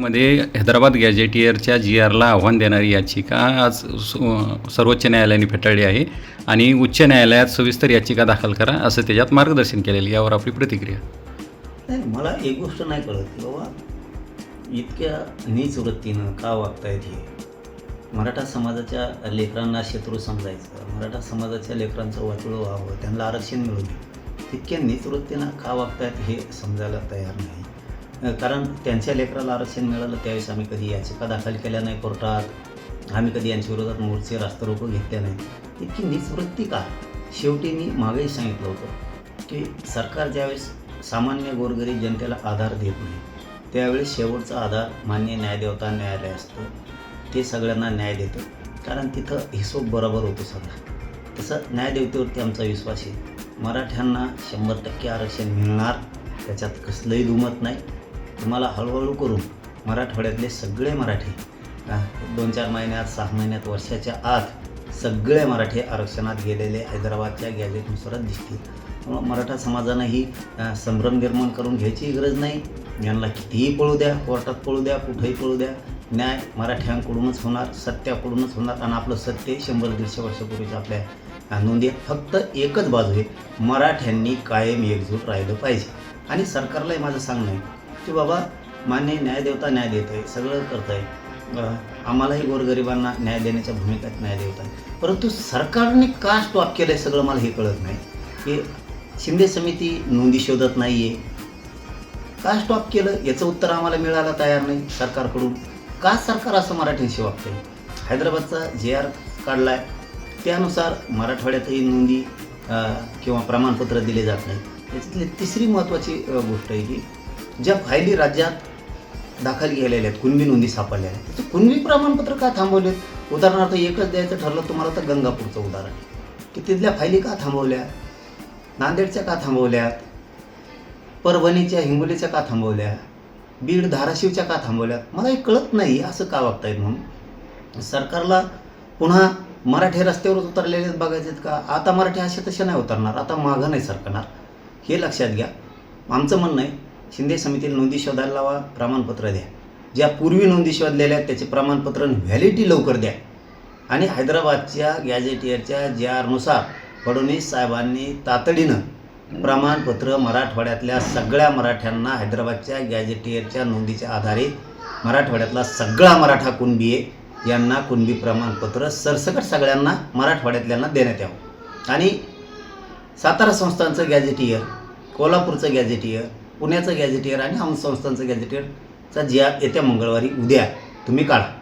मध्ये हैदराबाद गॅजेटियरच्या जी आरला आव्हान देणारी याचिका आज सर्वोच्च न्यायालयाने फेटाळली आहे आणि उच्च न्यायालयात सविस्तर याचिका दाखल करा असं त्याच्यात मार्गदर्शन केलेलं यावर आपली प्रतिक्रिया. नाही मला एक गोष्ट नाही कळत की बाबा इतक्या नीच वृत्तीनं का वागतायत हे? मराठा समाजाच्या लेकरांना शत्रू समजायचं मराठा समाजाच्या लेकरांचं वाटोळं व्हावं त्यांना आरक्षण मिळू इतक्या नीच वृत्तीनं का वागतायत हे समजायला तयार नाही. कारण त्यांच्या लेकराला आरक्षण मिळालं त्यावेळेस आम्ही कधी याचिका दाखल केल्या नाही कोर्टात. आम्ही कधी यांच्या विरोधात मोर्चे रास्ता घेतल्या घेतले नाही. इतकी निचवृत्ती का? शेवटी मी मागेही सांगितलं होतं की सरकार ज्यावेळेस सामान्य गोरगरीब जनतेला आधार देत नाही त्यावेळेस शेवटचा आधार मान्य न्यायदेवता न्यायालय असतं. ते सगळ्यांना न्याय देतं. कारण तिथं हिशोब बरोबर होतो सगळा. तसं न्यायदेवतेवरती आमचा विश्वास आहे. मराठ्यांना शंभर टक्के आरक्षण मिळणार त्याच्यात कसलंही दुमत नाही. तुम्हाला हळूहळू करून मराठवाड्यातले सगळे मराठी दोन चार महिन्यात सहा महिन्यात वर्षाच्या आत सगळे मराठी आरक्षणात गेलेले हैदराबादच्या गॅजेटनुसारच दिसतील. त्यामुळं मराठा समाजानं ही संभ्रम निर्माण करून घ्यायची गरज नाही. यांना कितीही पळू द्या कोर्टात पळू द्या कुठेही पळू द्या. न्याय मराठ्यांकडूनच होणार सत्याकडूनच होणार आणि आपलं सत्य शंभर दीडशे वर्षापूर्वीच आपल्या नोंदी फक्त एकच बाजू आहे मराठ्यांनी कायम एकजूट राहिलं पाहिजे. आणि सरकारलाही माझं सांगणं आहे की बाबा मान्य न्यायदेवता न्याय देत आहे सगळं करत आहे आम्हालाही गोरगरिबांना न्याय देण्याच्या भूमिकेत न्याय देवत. आहे परंतु सरकारने का स्टॉप केलं आहे सगळं मला हे कळत नाही. की शिंदे समिती नोंदी शोधत नाही आहे का स्टॉप केलं? याचं उत्तर आम्हाला मिळायला तयार नाही सरकारकडून. का सरकार असं मराठीशी वागतंय हैदराबादचा जे आर काढला आहे त्यानुसार मराठवाड्यातही नोंदी किंवा प्रमाणपत्र दिले जात नाही याच्यातली तिसरी महत्त्वाची गोष्ट आहे की ज्या फायली राज्यात दाखल केलेल्या आहेत कुणबी नोंदी सापडल्या आहेत. तर कुणबी प्रमाणपत्र का थांबवलेत? उदाहरणार्थ एकच द्यायचं ठरलं तुम्हाला तर गंगापूरचं उदाहरण. की तिथल्या फायली का थांबवल्या? नांदेडच्या का थांबवल्यात परभणीच्या हिंगोलीच्या का थांबवल्या? बीड धाराशिवच्या का थांबवल्यात मला हे कळत नाही असं का वागतायत म्हणून. सरकारला पुन्हा मराठी रस्त्यावरच उतरलेले आहेत बघायचे आहेत का? आता मराठी असे तसे नाही उतरणार आता मागं नाही सरकणार. हे लक्षात घ्या. आमचं म्हणणं आहे शिंदे समितीला नोंदी शोधायला लावा प्रमाणपत्र द्या. ज्या पूर्वी नोंदी शोधलेल्या आहेत त्याचे प्रमाणपत्र व्हॅलिटी लवकर द्या. आणि हैदराबादच्या गॅजेटियरच्या जे आरनुसार फडणवीस साहेबांनी तातडीनं प्रमाणपत्र मराठवाड्यातल्या सगळ्या मराठ्यांना हैदराबादच्या गॅजेटियरच्या नोंदीच्या आधारे मराठवाड्यातला सगळा मराठा कुणबी आहे यांना कुणबी प्रमाणपत्र सरसकट सगळ्यांना मराठवाड्यातल्यांना देण्यात यावं. आणि सातारा संस्थांचं गॅजेटियर कोल्हापूरचं गॅजेटियर पुण्याचं गॅजेटियर आणि औंध संस्थांचं गॅजेटियरचा ज्या येत्या मंगळवारी उद्या. तुम्ही काढा.